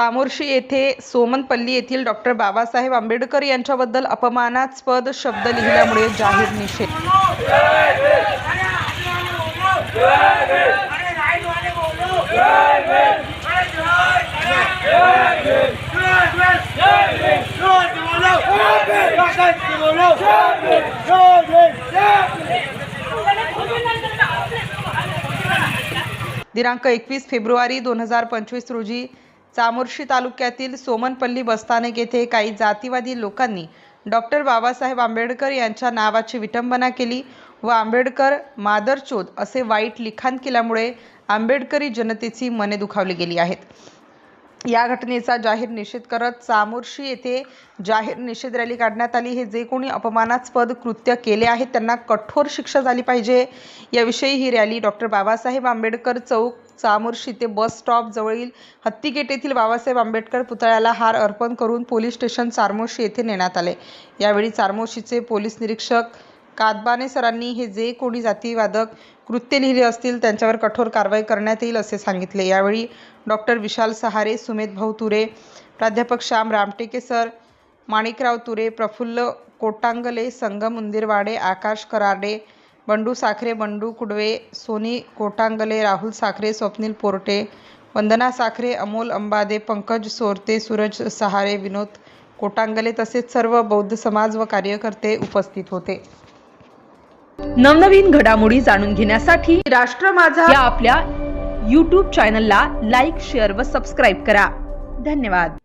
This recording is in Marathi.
सामोर्शी येथे सोमनपल्ली येथील डॉक्टर बाबासाहेब आंबेडकर यांच्याबद्दल अपमानास्पद शब्द लिहिल्यामुळे जाहीर निषेध. दिनांक एकवीस फेब्रुवारी दोन हजार पंचवीस रोजी चामोर्शी तालुक्यातील सोमनपल्ली बसस्थानक येथे काही जातीवादी लोकांनी डॉक्टर बाबासाहेब आंबेडकर यांच्या नावाची विटंबना केली व आंबेडकर मादरचोद असे वाईट लिखाण केल्यामुळे आंबेडकरी जनतेची मने दुखावली गेली आहेत. या घटनेचा जाहीर निषेध करत चामोर्शी येथे जाहीर निषेध रॅली काढण्यात आली. हे जे कोणी अपमानास्पद कृत्य केले आहेत त्यांना कठोर शिक्षा झाली पाहिजे. याविषयी ही रॅली डॉक्टर बाबासाहेब आंबेडकर चौक चामोर्शी ते बस स्टॉप जवळील हत्तीगेट येथील बाबासाहेब आंबेडकर पुतळ्याला हार अर्पण करून पोलीस स्टेशन चारमोर्शी येथे नेण्यात आले. यावेळी चारमोर्शीचे पोलीस निरीक्षक कादबाने सरांनी हे जे कोणी जातीवादक कृत्य लिहिले असतील त्यांच्यावर कठोर कारवाई करण्यात येईल असे सांगितले. यावेळी डॉक्टर विशाल सहारे सुमेध भाऊ तुरे प्राध्यापक श्याम रामटेके सर माणिकराव तुरे प्रफुल्ल कोटांगले संगम उंदिरवाडे आकाश कराडे बंडू साखरे बंडू कुडवे सोनी कोटांगले राहुल साखरे स्वप्नील पोरटे वंदना साखरे अमोल अंबादे पंकज सोरते सूरज सहारे विनोद कोटांगले तसेच सर्व बौद्ध समाज व कार्यकर्ते उपस्थित होते. नवनवीन घडामोडी जाणून घेण्यासाठी राष्ट्र माझा या आपल्या यूट्यूब चॅनलला लाईक शेअर व सबस्क्राईब करा. धन्यवाद.